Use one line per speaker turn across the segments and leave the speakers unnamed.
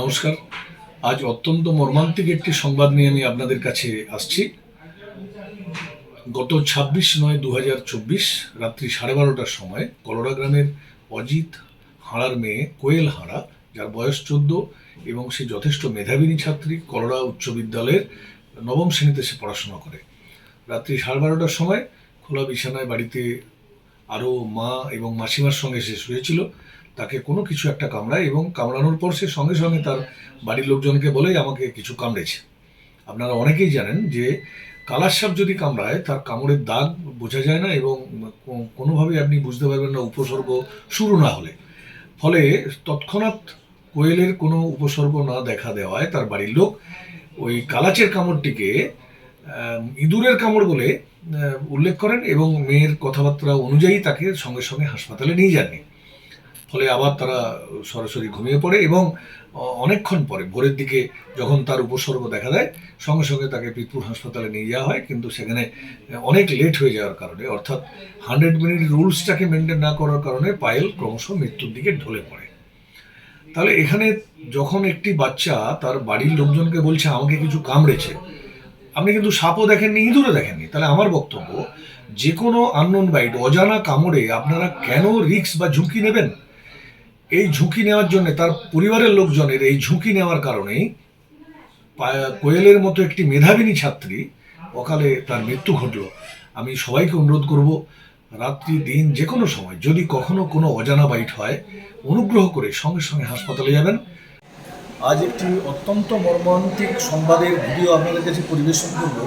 নমস্কার। আজ অত্যন্ত মর্মান্তিক একটি সংবাদ নিয়ে আমি আপনাদের কাছে আসছি। গত ছাব্বিশ নয় দু হাজার চব্বিশ রাত্রি সাড়ে বারোটার সময় কলোরা গ্রামের অজিত হাঁড়ার মেয়ে কোয়েল হাঁড়া, যার বয়স চোদ্দ এবং সে যথেষ্ট মেধাবিনী ছাত্রী, কলোরা উচ্চ বিদ্যালয়ের নবম শ্রেণীতে সে পড়াশোনা করে। রাত্রি সাড়ে বারোটার সময় খোলা বিছানায় বাড়িতে আরও মা এবং মাসিমার সঙ্গে সে শুয়েছিল। তাকে কোনো কিছু একটা কামড়ায় এবং কামড়ানোর পর সে সঙ্গে সঙ্গে তার বাড়ির লোকজনকে বলে আমাকে কিছু কামড়েছে। আপনারা অনেকেই জানেন যে কালার সাপ যদি কামড়ায়, তার কামড়ের দাগ বোঝা যায় না এবং কো- কোনোভাবেই আপনি বুঝতে পারবেন না উপসর্গ শুরু না হলে। ফলে তৎক্ষণাৎ কোয়েলের কোনো উপসর্গ না দেখা দেওয়ায় তার বাড়ির লোক ওই কালাচের কামড়টিকে ইঁদুরের কামড় বলে উল্লেখ করেন এবং মেয়ের কথাবার্তা অনুযায়ী তাকে সঙ্গে সঙ্গে হাসপাতালে নিয়ে যাননি। ফলে আবার তারা সরাসরি ঘুমিয়ে পড়ে এবং অনেকক্ষণ পরে ভোরের দিকে যখন তার উপসর্গ দেখা দেয়, সঙ্গে সঙ্গে তাকে পিতপুর হাসপাতালে নিয়ে যাওয়া হয়। কিন্তু সেখানে অনেক লেট হয়ে যাওয়ার কারণে, অর্থাৎ হান্ড্রেড মিনিট রুলসটাকে মেনটেন না করার কারণে পায়েল ক্রমশ মৃত্যুর দিকে ঢলে পড়ে। তাহলে এখানে যখন একটি বাচ্চা তার বাড়ির লোকজনকে বলছে, আমাকে কিছু কামড়েছে। আপনি কিন্তু সাপও দেখেননি, ইঁদুরও দেখেননি। তাহলে আমার বক্তব্য, যে কোনো আননোন বাইট অজানা কামড়ে আপনারা কেন রিস্ক বা ঝুঁকি নেবেন? এই ঝুঁকি নেওয়ার জন্য, তার পরিবারের লোকজনের এই ঝুঁকি নেওয়ার কারণেই কোয়েলের মতো একটি মেধাবিনী ছাত্রী অকালে তার মৃত্যু ঘটল। আমি সবাইকে অনুরোধ করব, রাত্রি, দিন যে কোনো সময়, যদি কখনো কোনো অজানা বাইট হয়, অনুগ্রহ করে সঙ্গে সঙ্গে হাসপাতালে যাবেন। আজ একটি অত্যন্ত মর্মান্তিক সংবাদের ভিডিও আপনাদের কাছে পরিবেশন করব।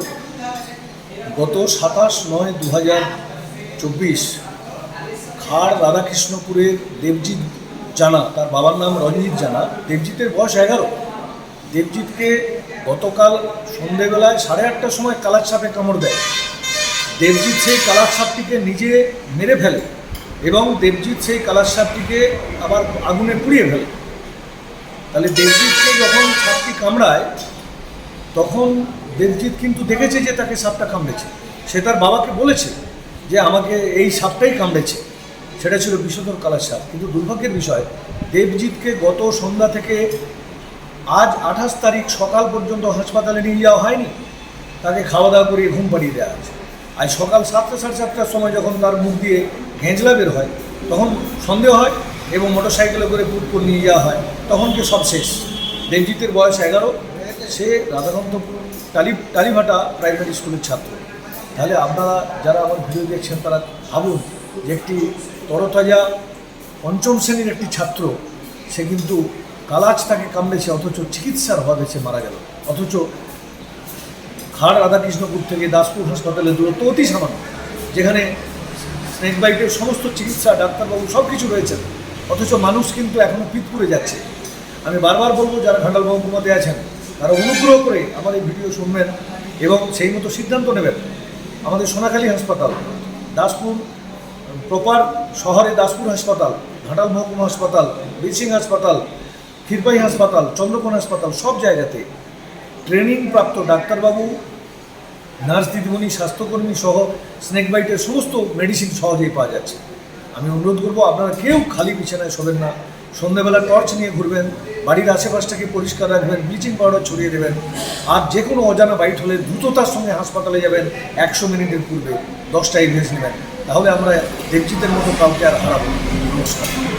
গত সাতাশ নয় দু হাজার চব্বিশ, খাড় রাধাকৃষ্ণপুরের দেবজিৎ জানা, তার বাবার নাম রঞ্জিত জানা। দেবজিতের বয়স এগারো। দেবজিৎকে গতকাল সন্ধেবেলায় সাড়ে আটটার সময় কালার সাপে কামড় দেয়। দেবজিৎ সেই কালার সাপটিকে নিজে মেরে ফেলে এবং দেবজিৎ সেই কালার সাপটিকে আবার আগুনে পুড়িয়ে ফেলে। তাহলে দেবজিৎকে যখন সাপটি কামড়ায়, তখন দেবজিৎ কিন্তু দেখেছে যে তাকে সাপটা কামড়েছে। সে তার বাবাকে বলেছে যে, আমাকে এই সাপটাই কামড়েছে। সেটা ছিল বিষধর কালার সাপ কিন্তু দুর্ভাগ্যের বিষয়, দেবজিৎকে গত সন্ধ্যা থেকে আজ আঠাশ তারিখ সকাল পর্যন্ত হাসপাতালে নিয়ে যাওয়া হয়নি। তাকে খাওয়া দাওয়া করিয়ে ঘুম পাড়িয়ে দেওয়া হয়েছে। আজ সকাল সাতটা সাড়ে সাতটার সময় যখন তার মুখ দিয়ে ঘেঁচলা বের হয়, তখন সন্দেহ হয় এবং মোটর সাইকেলে করে পুটপুর নিয়ে যাওয়া হয়। তখন কি সব শেষ। দেবজিতের বয়স এগারো। সে রাধাকান্তপুর টালি টালিভাটা প্রাইমারি স্কুলের ছাত্র। তাহলে আপনারা যারা আমার ভিডিও দেখছেন, তারা ভাবুন যে একটি তরতাজা পঞ্চম শ্রেণির একটি ছাত্র, সে কিন্তু কালাচ তাকে কামড়েছে, অথচ চিকিৎসার অভাবে সে মারা গেল। অথচ খাড় রাধাকৃষ্ণপুর থেকে দাসপুর হাসপাতালে দূরত্ব অতি সামান্য, যেখানে স্নেক বাইটের সমস্ত চিকিৎসা, ডাক্তারবাবু সব কিছু রয়েছে। অথচ মানুষ কিন্তু এখনও পিতপুরে যাচ্ছে। আমি বারবার বলব, যারা ঘাটাল মহকুমাতে আছেন, তারা অনুগ্রহ করে আমার এই ভিডিও শুনবেন এবং সেই মতো সিদ্ধান্ত নেবেন। আমাদের সোনাখালী হাসপাতাল, দাসপুর প্রপার শহরে দাসপুর হাসপাতাল, ঘাটাল মহকুমা হাসপাতাল, বীরসিং হাসপাতাল, ক্ষীরপাই হাসপাতাল, চন্দ্রকোনা হাসপাতাল, সব জায়গাতে ট্রেনিং প্রাপ্ত ডাক্তারবাবু, নার্স দিদিমণি, স্বাস্থ্যকর্মী সহ স্নেক বাইটের সমস্ত মেডিসিন সহজেই পাওয়া যাচ্ছে। আমি অনুরোধ করব, আপনারা কেউ খালি বিছানায় শোবেন না। সন্ধ্যেবেলা টর্চ নিয়ে ঘুরবেন, বাড়ির আশেপাশটাকে পরিষ্কার রাখবেন, ব্লিচিং পাউডার ছড়িয়ে দেবেন, আর যে কোনো অজানা বাইট হলে দ্রুততার সঙ্গে হাসপাতালে যাবেন একশো মিনিটের পূর্বে দশটা এভিয়েন্স নেবেন। তাহলে আমরা দেবজিতের মতো কাউকে আর হারাবো নমস্কার।